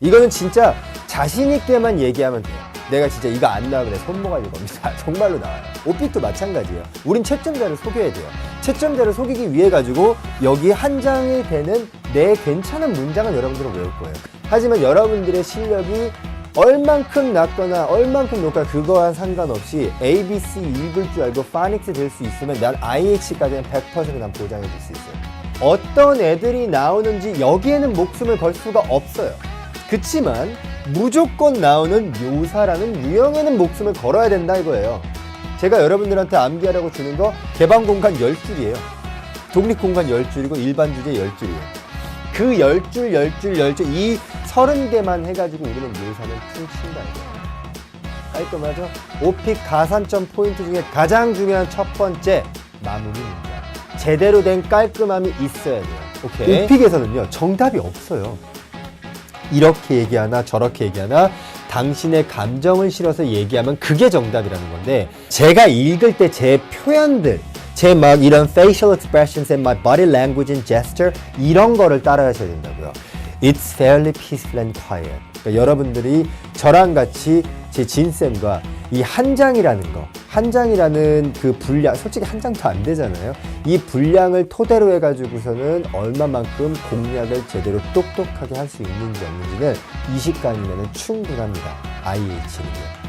이거는 진짜 자신 있게만 얘기하면 돼요. 내가 진짜 이거 안 나와 그래 손모가지 겁니다. 정말로 나와요. 오픽도 마찬가지예요. 우린 채점자를 속여야 돼요. 채점자를 속이기 위해 가지고 여기 한 장이 되는 내 괜찮은 문장을 여러분들은 외울 거예요. 하지만 여러분들의 실력이 얼만큼 낮거나 얼만큼 높거나 그거와 상관없이 ABC 읽을 줄 알고 파닉스 될 수 있으면 난 IH까지는 100%난 보장해 줄 수 있어요. 어떤 애들이 나오는지 여기에는 목숨을 걸 수가 없어요. 그치만 무조건 나오는 묘사라는 유형에는 목숨을 걸어야 된다 이거예요. 제가 여러분들한테 암기하라고 주는 거 개방 공간 10줄이에요. 독립 공간 10줄이고 일반 주제 10줄이에요. 그 10줄, 10줄, 10줄 이 30개만 해가지고 우리는 묘사는 퉁친다 이거예요. 깔끔하죠? 오픽 가산점 포인트 중에 가장 중요한 첫 번째 마무리입니다. 제대로 된 깔끔함이 있어야 돼요. 오케이. 오픽에서는요 정답이 없어요. 이렇게 얘기하나 저렇게 얘기하나 당신의 감정을 실어서 얘기하면 그게 정답이라는 건데 제가 읽을 때 제 표현들 제 막 이런 facial expressions and my body language and gesture 이런 거를 따라하셔야 된다고요. It's fairly peaceful and quiet. 그러니까 여러분들이 저랑 같이 제 진쌤과 이 한 장이라는 거, 한 장이라는 그 분량, 솔직히 한 장도 안 되잖아요. 이 분량을 토대로 해가지고서는 얼마만큼 공략을 제대로 똑똑하게 할 수 있는지 없는지는 이 시간이면 충분합니다. IH는요.